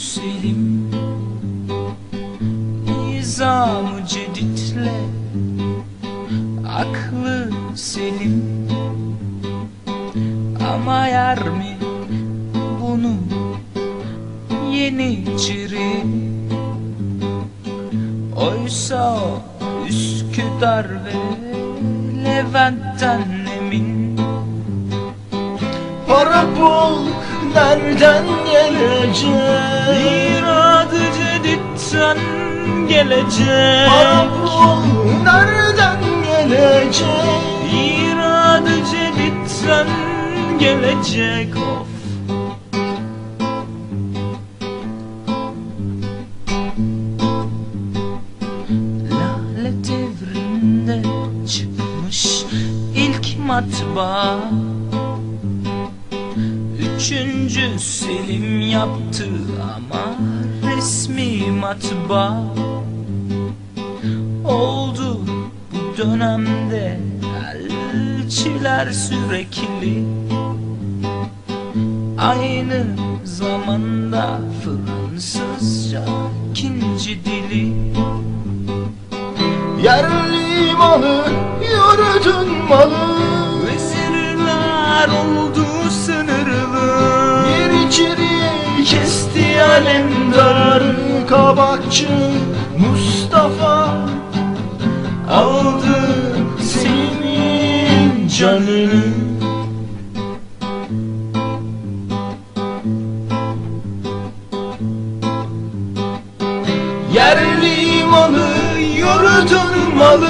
Selim? Nizamı ceditle Aklı selim. Ama yer mi bunu Yeniçeri Oysa Üsküdar ve Levent'ten emin Para pul nereden gelecek? İradı ceditten gelecek Para pul nereden gelecek? İradı ceditten gelecek of Lale devrinde çıkmış ilk matbaa Üçüncü Selim yaptı ama resmi matbaa Oldu. Bu dönemde elçiler sürekli Aynı zamanda Fransızca ikinci dili. Yerli malı, yurdun malı. Vezirler oldu sınırlı Kabakçı Mustafa Aldı senin canını. Yerli malı, yurdun malı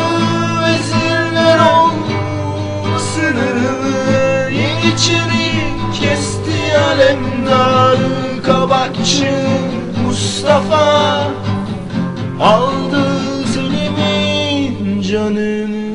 Vezirler oldu sınırlı Yeniçeri kesti alemdar Kabakçı Mustafa Aldı Selim'in canını